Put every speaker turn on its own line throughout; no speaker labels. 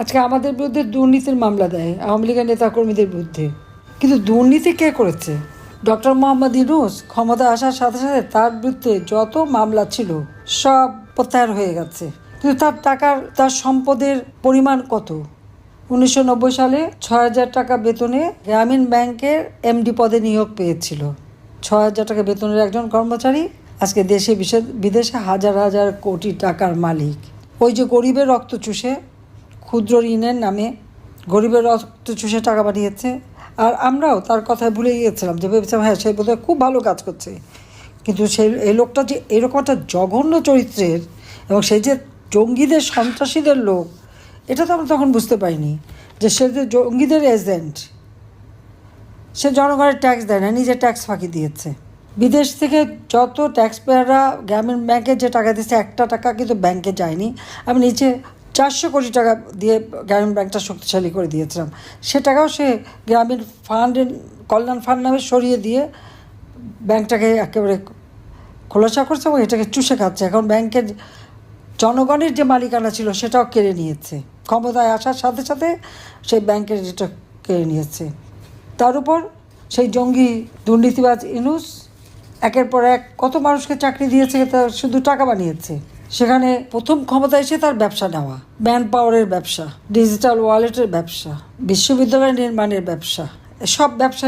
আজকে আমাদের বিরুদ্ধে দুর্নীতির মামলা দেয়, আওয়ামী লীগের নেতাকর্মীদের বিরুদ্ধে। কিন্তু দুর্নীতি কে করেছে? ডক্টর মোহাম্মদ ইউনুস ক্ষমতা আসার সাথে সাথে তার বিরুদ্ধে যত মামলা ছিল, সব প্রত্যাহার হয়ে গেছে। কিন্তু তার টাকার, তার সম্পদের পরিমাণ কত? উনিশশো নব্বই সালে ছয় হাজার টাকা বেতনে গ্রামীণ ব্যাংকের এমডি পদে নিয়োগ পেয়েছিল। ছয় হাজার টাকা বেতনের একজন কর্মচারী আজকে দেশে, বিদেশে হাজার হাজার কোটি টাকার মালিক। ওই যে গরিবের রক্ত চুষে ক্ষুদ্র ঋণের নামে গরিবের রক্ত চুষে টাকা পাঠিয়েছে। আর আমরাও তার কথায় ভুলে গিয়েছিলাম যে ভেবেছিলাম হ্যাঁ সে বোধহয় খুব ভালো কাজ করছে। কিন্তু সেই এই লোকটা যে এরকম একটা জঘন্য চরিত্রের এবং সেই যে জঙ্গিদের, সন্ত্রাসীদের লোক, এটা তো আমরা তখন বুঝতে পারিনি যে সে যে জঙ্গিদের এজেন্ট সে জনগণের ট্যাক্স দেয় না নিজে ট্যাক্স ফাঁকি দিয়েছে। বিদেশ থেকে যত ট্যাক্স পেয়াররা গ্রামীণ ব্যাংকে যে টাকা দিচ্ছে একটা টাকা কিন্তু ব্যাংকে যায়নি। আমি নিচে চারশো কোটি টাকা দিয়ে গ্রামীণ ব্যাংকটা শক্তিশালী করে দিয়েছিলাম। সে টাকাও সে গ্রামীণ ফান্ডের কল্যাণ ফান্ড নামে সরিয়ে দিয়ে ব্যাংকটাকে একেবারে খোলাসা করছে এবং এটাকে চুষে খাচ্ছে। এখন ব্যাংকের জনগণের যে মালিকানা ছিল সেটাও কেড়ে নিয়েছে। ক্ষমতায় আসার সাথে সাথে সেই ব্যাংকের যেটা কেড়ে নিয়েছে। তার উপর সেই জঙ্গি দুর্নীতিবাজ ইনুস একের পর এক কত মানুষকে চাকরি দিয়েছে, তা শুধু টাকা বানিয়েছে। সেখানে প্রথম ক্ষমতা এসে তার ব্যবসা নেওয়া। ম্যান পাওয়ারের ব্যবসা, ডিজিটাল ওয়ালেটের ব্যবসা, বিশ্ববিদ্যালয় নির্মাণের ব্যবসা সব ব্যবসা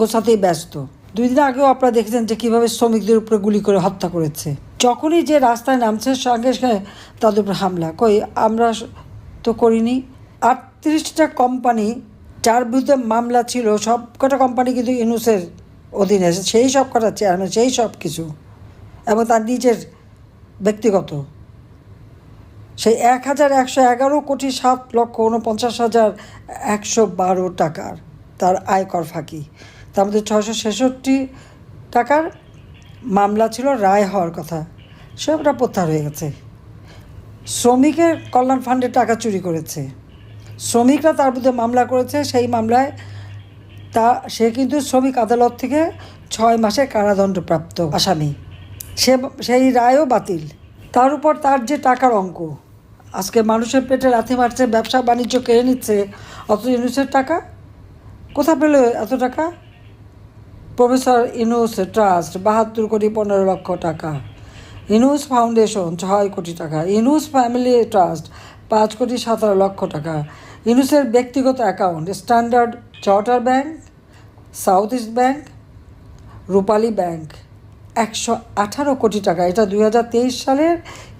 গোছাতেই ব্যস্ত। দুই দিন আগেও আপনারা দেখেছেন যে কীভাবে শ্রমিকদের উপরে গুলি করে হত্যা করেছে। যখনই যে রাস্তায় নামছে সঙ্গে সঙ্গে তাদের উপর হামলা। কই, আমরা তো করিনি। আটত্রিশটা কোম্পানি যার বিরুদ্ধে মামলা ছিল সব কটা কোম্পানি কিন্তু ইনুসের অধীনে সেই সব কটা চেয়ারম্যান সেই সব কিছু এবং তার নিজের ব্যক্তিগত। সেই এক হাজার একশো এগারো কোটি সাত লক্ষ উনপঞ্চাশ হাজার একশো বারো টাকার তার আয়কর ফাঁকি। তার মধ্যে ছয়শো ছেষট্টি টাকার মামলা ছিল, রায় হওয়ার কথা। সবটা প্রত্যাহার হয়ে গেছে। শ্রমিকের কল্যাণ ফান্ডে টাকা চুরি করেছে। শ্রমিকরা তার বিরুদ্ধে মামলা করেছে, সেই মামলায় তা সে কিন্তু শ্রমিক আদালত থেকে ছয় মাসের কারাদণ্ডপ্রাপ্ত আসামি। সে সেই রায়ও বাতিল। তার উপর তার যে টাকার অঙ্ক। আজকে মানুষের পেটে লাথি মারছে, ব্যবসা বাণিজ্য কেড়ে নিচ্ছে অত ইউনুসের টাকা? কোথা পেল এত টাকা? প্রফেসর ইনুস ট্রাস্ট, বাহাত্তর কোটি, পনেরো লক্ষ টাকা। ইনুস ফাউন্ডেশন, ছয় কোটি টাকা। ইনুস ফ্যামিলি ট্রাস্ট, পাঁচ কোটি, সতেরো লক্ষ টাকা। ইনুসের ব্যক্তিগত account, Standard Charter Bank, South East Bank, Rupali bank. একশো আঠারো কোটি টাকা। এটা দুই হাজার তেইশ সালের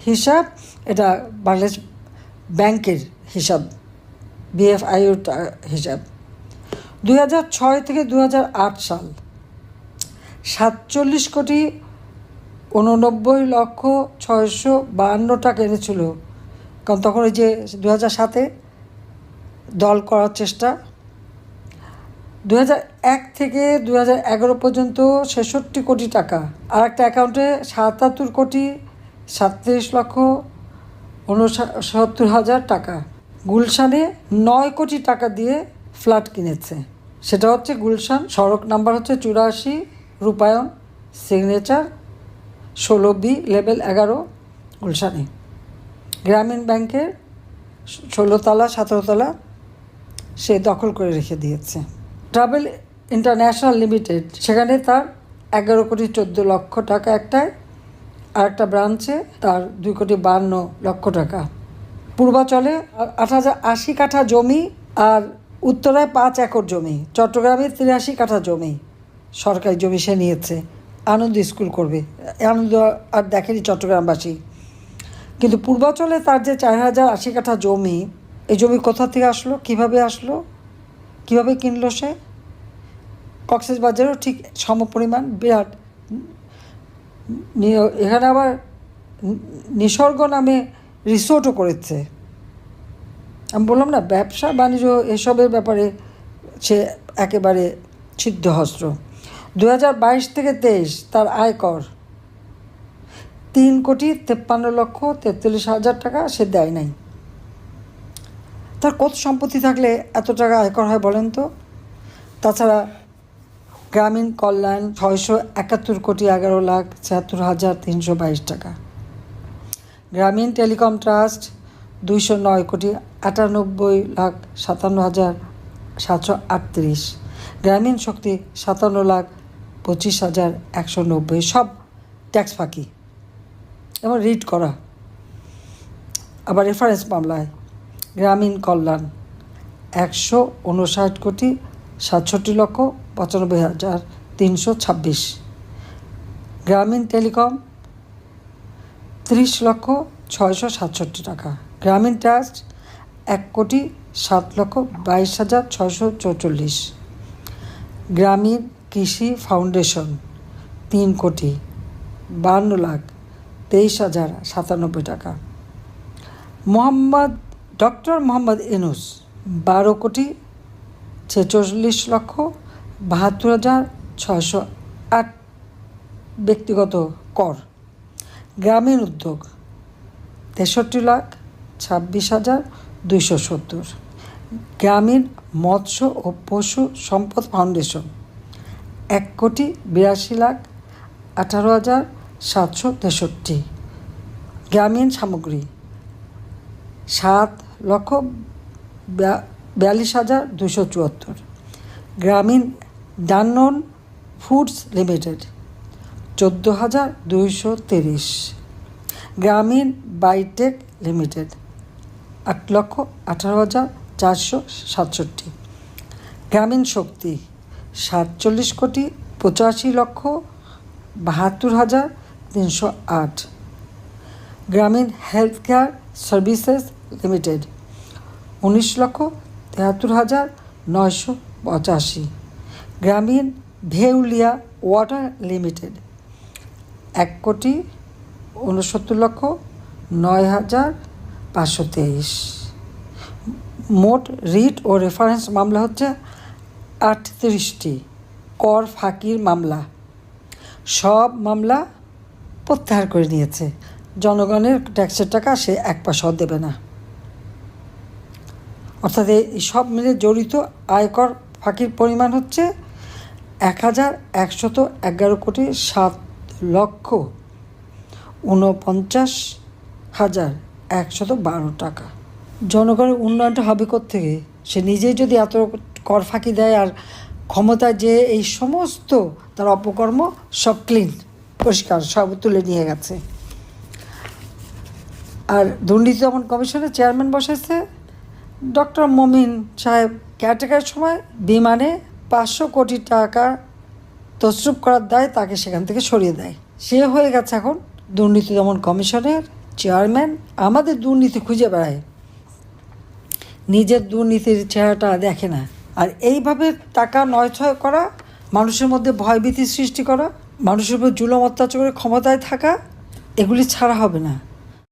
হিসাব, এটা বাংলাদেশ ব্যাংকের হিসাব বিএফআইউর হিসাব। দুই হাজার ছয় থেকে দু হাজার আট সাল, সাতচল্লিশ কোটি উননব্বই লক্ষ ছয়শো বাহান্ন টাকা এনেছিল। কারণ তখন ওই যে দু হাজার সাতে দল করার চেষ্টা দু থেকে দু পর্যন্ত ছেষট্টি কোটি টাকা। আর একটা অ্যাকাউন্টে সাতাত্তর কোটি সাতত্রিশ লক্ষ উনসত্তর হাজার টাকা। গুলশানে নয় কোটি টাকা দিয়ে ফ্ল্যাট কিনেছে। সেটা হচ্ছে গুলশান, সড়ক নাম্বার হচ্ছে চুরাশি রূপায়ণ, সিগনেচার, ষোলো বি, লেভেল এগারো, গুলশানে। গ্রামীণ ব্যাংকের ষোলোতলা সতেরোতলা সে দখল করে রেখে দিয়েছে। ট্রাভেল ইন্টারন্যাশনাল লিমিটেড সেখানে তার এগারো কোটি চোদ্দ লক্ষ টাকা একটায় আর একটা ব্রাঞ্চে তার দুই কোটি বান্ন লক্ষ টাকা। পূর্বাচলে আট হাজার আশি কাঠা জমি আর উত্তরায় পাঁচ একর জমি, চট্টগ্রামে তিরাশি কাঠা জমি সরকারি জমি সে নিয়েছে। আনন্দ স্কুল করবে। আনন্দ আর দেখেনি চট্টগ্রামবাসী। কিন্তু পূর্বাচলে তার যে চার হাজার আশি কাঠা জমি, এই জমি কোথা থেকে আসলো, কীভাবে আসলো? কীভাবে কিনলো সে? কক্সেস বাজারও ঠিক সমপরিমাণ বিরাট এখানে আবার নিসর্গ নামে রিসোর্টও করেছে। আমি বললাম, না, ব্যবসা, বাণিজ্য, এসবের ব্যাপারে সে একেবারে সিদ্ধহস্ত্র দু হাজার বাইশ থেকে তেইশ, তার আয়কর তিন কোটি তেপ্পান্ন লক্ষ তেতাল্লিশ হাজার টাকা সে দেয় নাই। তার কত সম্পত্তি থাকলে এত টাকা আয়কর হয় বলেন তো? তাছাড়া গ্রামীণ কল্যাণ ছয়শো একাত্তর কোটি এগারো লাখ ছিয়াত্তর হাজার তিনশো বাইশ টাকা। গ্রামীণ টেলিকম ট্রাস্ট দুইশো নয় কোটি আটানব্বই লাখ সাতান্ন হাজার সাতশো আটত্রিশ। গ্রামীণ শক্তি সাতান্ন লাখ পঁচিশ হাজার একশো নব্বই। সব ট্যাক্স ফাঁকি। এবং রিড করা। আবার রেফারেন্স মামলায় গ্রামীণ কল্যাণ, একশো উনষাট কোটি সাতষট্টি লক্ষ পঁচানব্বই হাজার তিনশো ছাব্বিশ। গ্রামীণ টেলিকম, ত্রিশ লক্ষ ছয়শো সাতষট্টি টাকা। গ্রামীণ ট্রাস্ট, এক কোটি সাত লক্ষ বাইশ হাজার ছয়শো চৌচল্লিশ। গ্রামীণ কৃষি ফাউন্ডেশন, তিন কোটি বান্ন লাখ তেইশ হাজার সাতানব্বই টাকা। মোহাম্মদ ডক্টর মোহাম্মদ ইনুস বারো কোটি ছেচল্লিশ লক্ষ বাহাত্তর হাজার ছয়শো আট ব্যক্তিগত কর। গ্রামীণ উদ্যোগ তেষট্টি লাখ ছাব্বিশ হাজার দুইশো সত্তর। গ্রামীণ মৎস্য ও পশু সম্পদ ফাউন্ডেশন এক কোটি বিরাশি লাখ আঠারো হাজার সাতশো তেষট্টি। গ্রামীণ সামগ্রী সাত লক্ষ বিয়াল্লিশ হাজার দুশো চুয়াত্তর। গ্রামীণ ডান্নন ফুডস লিমিটেড, চোদ্দ হাজার দুইশো তিরিশ। গ্রামীণ বাইটেক লিমিটেড, আট লক্ষ আঠারো হাজার চারশো সাতষট্টি। গ্রামীণ শক্তি, সাতচল্লিশ কোটি পঁচাশি লক্ষ বাহাত্তর হাজার তিনশো আট। গ্রামীণ হেলথ কেয়ার সার্ভিসেস লিমিটেড উনিশ লক্ষ তেহাত্তর হাজার নয়শো পঁচাশি। গ্রামীণ ভেউলিয়া ওয়াটার লিমিটেড। এক কোটি উনসত্তর লক্ষ নয় হাজার পাঁচশো তেইশ। মোট রিট ও রেফারেন্স মামলা হচ্ছে আটত্রিশটি। কর ফাঁকির মামলা। সব মামলা প্রত্যাহার করে নিয়েছে। জনগণের ট্যাক্সের টাকা সে এক পয়সাও দেবে না। অর্থাৎ এই সব মিলে জড়িত আয়কর ফাঁকির পরিমাণ হচ্ছে এক হাজার একশত এগারো কোটি সাত লক্ষ ঊনপঞ্চাশ হাজার একশত বারো টাকা। জনগণের উন্নয়নটা হবে থেকে সে নিজেই যদি এত কর ফাঁকি দেয় আর ক্ষমতায় যে এই সমস্ত তার অপকর্ম সব ক্লিন, পরিষ্কার, সব তুলে নিয়ে গেছে। আর দুর্নীতি দমন কমিশনের চেয়ারম্যান বসেছে। ডক্টর মমিন সাহেব কেয়ারটেকার সময় বিমানে পাঁচশো কোটি টাকা তসরুপ করার দায় তাকে সেখান থেকে সরিয়ে দেয়। সে হয়ে গেছে এখন দুর্নীতি দমন কমিশনের চেয়ারম্যান আমাদের দুর্নীতি খুঁজে বেড়ায়। নিজের দুর্নীতির চেহারাটা দেখে না। আর এইভাবে টাকা নয়ছয় করা, মানুষের মধ্যে ভয়ভীতি সৃষ্টি করা, মানুষের উপর জুলম অত্যাচার করে ক্ষমতায় থাকা, এগুলি ছাড়া হবে না।